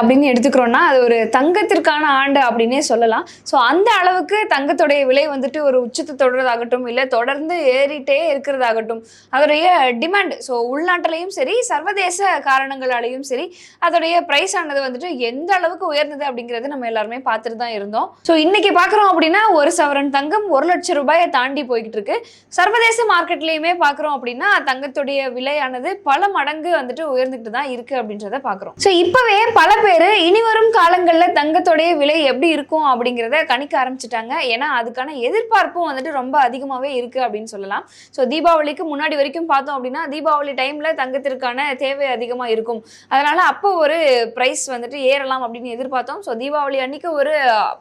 அப்படின்னு எடுத்துக்கிறோம்னா அது ஒரு தங்கத்திற்கான ஆண்டு அப்படின்னே சொல்லலாம். ஸோ அந்த அளவுக்கு தங்கத்துடைய விலை வந்துட்டு ஒரு உச்சத்தை தொடர்றதாகட்டும் இல்லை தொடர்ந்து ஏறிட்டே இருக்கிறதாகட்டும் அதோடைய டிமாண்ட் ஸோ உள்நாட்டிலையும் சரி சர்வதேச காரணங்களாலையும் சரி அதோடைய ப்ரைஸ் ஆனது வந்துட்டு எந்த அளவுக்கு உயர்ந்தது அப்படிங்கிறது நம்ம எல்லாருமே பார்த்துட்டு தான் இருந்தோம். ஸோ இன்னைக்கு பார்க்குறோம் அப்படின்னா ஒரு சவரன் தங்கம் ஒரு லட்சம் ரூபாயை தாண்டி போய்கிட்டு இருக்கு. சர்வதேச மார்க்கெட்லயுமே பார்க்குறோம் அப்படின்னா தங்கத்துடைய விலையானது பல மடங்கு வந்துட்டு உயர்ந்துட்டு தான் இருக்கு அப்படின்றத பார்க்குறோம். ஸோ இப்போவே பல பேர் இனி வரும் காலங்களில் தங்கத்துடைய விலை எப்படி இருக்கும் அப்படிங்கிறத கணிக்க ஆரம்பிச்சிட்டாங்க. ஏன்னா அதுக்கான எதிர்பார்ப்பும் வந்துட்டு ரொம்ப அதிகமாகவே இருக்குது அப்படின்னு சொல்லலாம். ஸோ தீபாவளிக்கு முன்னாடி வரைக்கும் பார்த்தோம் அப்படின்னா தீபாவளி டைமில் தங்கத்திற்கான தேவை அதிகமாக இருக்கும். அதனால் அப்போ ஒரு ப்ரைஸ் வந்துட்டு ஏறலாம் அப்படின்னு எதிர்பார்த்தோம். ஸோ தீபாவளி அன்னைக்கு ஒரு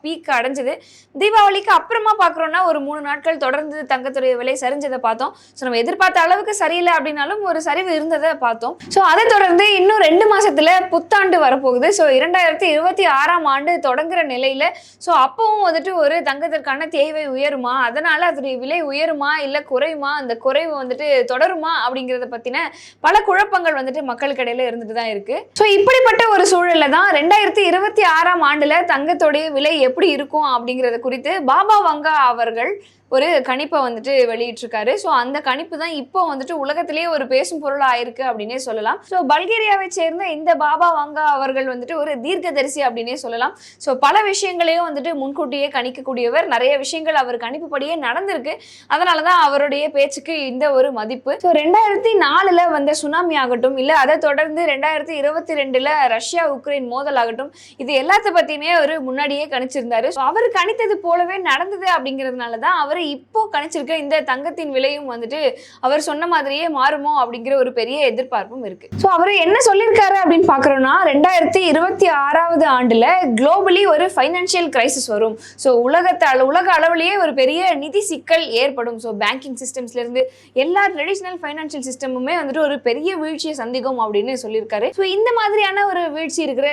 பீக் அடைஞ்சது. தீபாவளிக்கு அப்புறமா பார்க்குறோன்னா ஒரு மூணு நாட்கள் தொடர்ந்து தங்கத்துடைய விலை சரிஞ்சதை பார்த்தோம். ஸோ நம்ம எதிர்பார்த்த அளவுக்கு சரியில்லை அப்படின்னாலும் ஒரு சரிவு இருந்ததை பார்த்தோம். ஸோ அதை தொடர்ந்து இன்னும் ரெண்டு மாதத்தில் புத்தாண்டு வரப்போகுது. ஸோ இரண்டாயிரத்தி இருபத்தி ஆறாம் ஆண்டு தொடங்குற நிலையில ஸோ அப்பவும் வந்துட்டு ஒரு தங்கத்திற்கான தேவை உயருமா? அதனால அதோடைய விலை உயருமா? இல்லை குறையுமா? அந்த குறைவு வந்துட்டு தொடருமா? அப்படிங்கிறத பத்தின பல குழப்பங்கள் வந்துட்டு மக்களுக்கு இடையில இருந்துட்டு தான் இருக்கு. ஸோ இப்படிப்பட்ட ஒரு சூழல்ல தான் ரெண்டாயிரத்தி இருபத்தி ஆறாம் ஆண்டுல தங்கத்தோடைய விலை எப்படி இருக்கும் அப்படிங்கிறத குறித்து பாபா வங்கா அவர்கள் ஒரு கணிப்பை வந்துட்டு வெளியிட்டிருக்காரு. ஸோ அந்த கணிப்பு தான் இப்போ வந்துட்டு உலகத்திலேயே ஒரு பேசும் பொருள் ஆயிருக்கு அப்படின்னே சொல்லலாம். ஸோ பல்கேரியாவை சேர்ந்த இந்த பாபா வாங்கா அவர்கள் வந்துட்டு ஒரு தீர்க்கதரிசி அப்படின்னே சொல்லலாம். ஸோ பல விஷயங்களையும் வந்துட்டு முன்கூட்டியே கணிக்கக்கூடியவர். நிறைய விஷயங்கள் அவர் கணிப்புப்படியே நடந்திருக்கு. அதனால தான் அவருடைய பேச்சுக்கு இந்த ஒரு மதிப்பு. ஸோ ரெண்டாயிரத்தி நாலில் வந்த சுனாமி ஆகட்டும் இல்லை அதை தொடர்ந்து ரெண்டாயிரத்தி இருபத்தி ரெண்டில் ரஷ்யா உக்ரைன் மோதல் ஆகட்டும் இது எல்லாத்த பற்றியுமே அவர் முன்னாடியே கணிச்சிருந்தாரு. ஸோ அவர் கணித்தது போலவே நடந்தது அப்படிங்கிறதுனால தான் அவர் இப்போ கணிச்சிருக்க இந்த தங்கத்தின் விலையும் வந்துட்டு அவர் சொன்ன மாதிரியே மாறுமோ அப்படிங்கிற ஒரு பெரிய எதிர்பார்ப்பும் இருக்கு. ஸோ அவர் என்ன சொல்லியிருக்காரு அப்படின்னு பார்க்குறோம்னா ரெண்டாயிரத்தி இருபத்தி ஆறாவது ஆண்டுல குளோபலி ஒரு ஃபைனான்சியல் கிரைசிஸ் வரும். ஸோ உலகத்தை உலக அளவிலேயே ஒரு பெரிய நிதி சிக்கல் ஏற்படும். ஸோ பேங்கிங் சிஸ்டம்ஸ்ல இருந்து எல்லா ட்ரெடிஷ்னல் ஃபைனான்சியல் சிஸ்டமுமே வந்துட்டு ஒரு பெரிய வீழ்ச்சியை சந்திக்கும் அப்படின்னு சொல்லியிருக்காரு. ஸோ இந்த மாதிரியான ஒரு வீழ்ச்சி இருக்கிற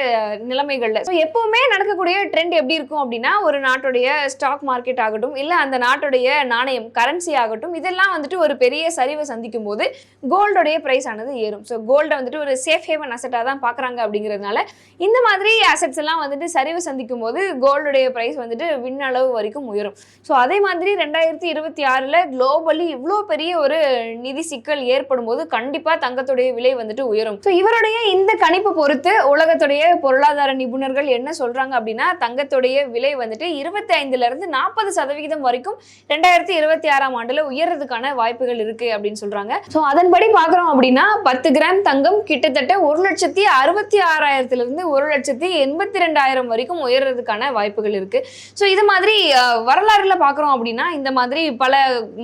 நிலைமைகள்ல ஸோ எப்பவுமே நடக்கக்கூடிய ட்ரெண்ட் எப்படி இருக்கும் அப்படின்னா ஒரு நாட்டுடைய ஸ்டாக் மார்க்கெட் ஆகட்டும் இல்லை அந்த நாட்டுடைய நாணயம் கரன்சி ஆகட்டும் இதெல்லாம் வந்துட்டு ஒரு பெரிய சரிவை சந்திக்கும் போது கோல்டோடைய ப்ரைஸ் ஆனது ஏறும். ஸோ கோல்டை வந்துட்டு ஒரு சேஃப் ஹேவன் அசட்டாக தான் பார்க்குறாங்க அப்படிங்கிறதுனால இந்த மாதிரி அசட்ஸ் எல்லாம் வந்துட்டு சரிவு சந்திக்கும் போது கோல்டுடைய ப்ரைஸ் வந்துட்டு விண்ணளவு வரைக்கும் உயரும். ஸோ அதே மாதிரி ரெண்டாயிரத்தி இருபத்தி ஆறில் குளோபலி இவ்வளோ பெரிய ஒரு நிதி சிக்கல் ஏற்படும் போது கண்டிப்பாக தங்கத்துடைய விலை வந்துட்டு உயரும். ஸோ இவருடைய இந்த கணிப்பு பொறுத்து உலகத்துடைய பொருளாதார நிபுணர்கள் என்ன சொல்கிறாங்க அப்படின்னா தங்கத்துடைய விலை வந்துட்டு இருபத்தி ஐந்துலேருந்து நாற்பது சதவிகிதம் வரைக்கும் ரெண்டாயிரத்தி இருபத்தி ஆறாம் ஆண்டுல உயர்றதுக்கான வாய்ப்புகள் இருக்கு அப்படின்னு சொல்றாங்க. ஸோ அதன்படி பார்க்குறோம் அப்படின்னா பத்து கிராம் தங்கம் கிட்டத்தட்ட ஒரு லட்சத்தி அறுபத்தி ஆறாயிரத்துல இருந்து ஒரு லட்சத்தி எண்பத்தி ரெண்டாயிரம் வரைக்கும் உயர்றதுக்கான வாய்ப்புகள் இருக்கு. ஸோ இது மாதிரி வரலாறுல பார்க்குறோம் அப்படின்னா இந்த மாதிரி பல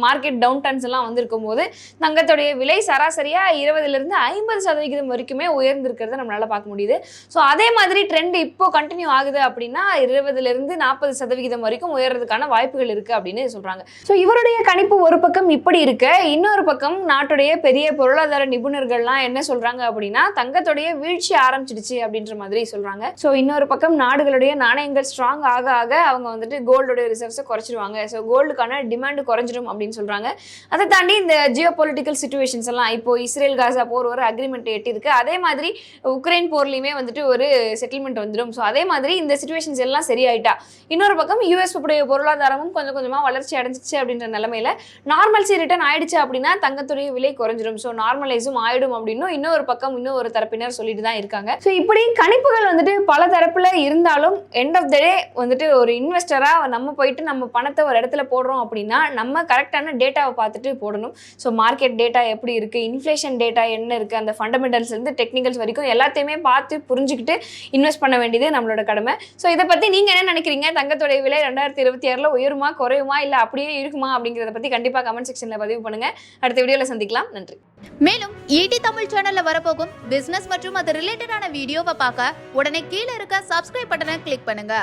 மார்க்கெட் டவுன் டர்ன்ஸ் எல்லாம் வந்திருக்கும் போது தங்கத்துடைய விலை சராசரியா இருபதுல இருந்து ஐம்பது சதவிகிதம் வரைக்குமே உயர்ந்திருக்கிறத நம்மளால பார்க்க முடியுது. ஸோ அதே மாதிரி ட்ரெண்ட் இப்போ கண்டினியூ ஆகுது அப்படின்னா இருபதுல இருந்து நாற்பது சதவிகிதம் வரைக்கும் உயர்றதுக்கான வாய்ப்புகள் இருக்கு அப்படின்னு சொல்றாங்க. ஸோ இவருடைய கணிப்பு ஒரு பக்கம் இப்படி இருக்க இன்னொரு பக்கம் நாட்டுடைய பெரிய பொருளாதார நிபுணர்கள்லாம் என்ன சொல்றாங்க அப்படின்னா தங்கத்துடைய வீழ்ச்சி ஆரம்பிச்சிடுச்சு அப்படின்ற மாதிரி சொல்றாங்க. ஸோ இன்னொரு பக்கம் நாடுகளுடைய நாணயங்கள் ஸ்ட்ராங் ஆக ஆக அவங்க வந்துட்டு கோல்டுடைய ரிசர்வ்ஸை குறைச்சிருவாங்க ஸோ கோல்டுக்கான டிமாண்ட் குறைஞ்சிடும் அப்படின்னு சொல்றாங்க. அதை தாண்டி இந்த ஜியோ பொலிட்டிக்கல் சுச்சுவேஷன்ஸ் எல்லாம் இப்போ இஸ்ரேல் காசா போர் ஒரு அக்ரிமெண்ட் எட்டியிருக்கு. அதே மாதிரி உக்ரைன் போர்லையுமே வந்துட்டு ஒரு செட்டில்மெண்ட் வந்துடும். ஸோ அதே மாதிரி இந்த சுச்சுவேஷன்ஸ் எல்லாம் சரியாயிட்டா. இன்னொரு பக்கம் யூஎஸ் உடைய பொருளாதாரமும் கொஞ்சம் கொஞ்சமாக வளர்ச்சி அடைஞ்சிச்சு அப்படின்ற நிலமையில நார்மல்சி ரிட்டர்ன் ஆயிடுச்சு அப்படின்னா தங்கத்துடைய விலை குறைஞ்சிடும் ஸோ நார்மலைஸும் ஆயிடும் அப்படின்னு இன்னொரு பக்கம் இன்னொரு தரப்பினர் சொல்லிட்டு தான் இருக்காங்க. ஸோ இப்படி கணிப்புகள் வந்துட்டு பல தரப்புல இருந்தாலும் எண்ட் ஆஃப் த டே வந்துட்டு ஒரு இன்வெஸ்டரா நம்ம போயிட்டு நம்ம பணத்தை ஒரு இடத்துல போடுறோம் அப்படின்னா நம்ம கரெக்டான டேட்டாவை பார்த்துட்டு போடணும். ஸோ மார்க்கெட் டேட்டா எப்படி இருக்கு? இன்ஃப்ளேஷன் டேட்டா என்ன இருக்கு? அந்த ஃபண்டமெண்டல்ஸ் இருந்து டெக்னிக்கல்ஸ் வரைக்கும் எல்லாத்தையுமே பார்த்து புரிஞ்சுக்கிட்டு இன்வெஸ்ட் பண்ண வேண்டியது நம்மளோட கடமை. ஸோ இதை பத்தி நீங்க என்ன நினைக்கிறீங்க? தங்கத்தோடைய விலை ரெண்டாயிரத்தி இருபத்தி ஆறுல உயருமா குறையுமா? இல்லை அப்படியே இருக்குமா அப்படிங்கிறத பத்தி கண்டிப்பா கமெண்ட் செக்ஷன்ல பதிவு பண்ணுங்க. அடுத்த வீடியோல சந்திக்கலாம். நன்றி. மேலும் ஈடி தமிழ் சேனல்ல வரப்போகும் பிசினஸ் மற்றும் அது ரிலேட்டடான வீடியோவை பார்க்க உடனே கீழே இருக்க சப்ஸ்கிரைப் பட்டனை கிளிக் பண்ணுங்க.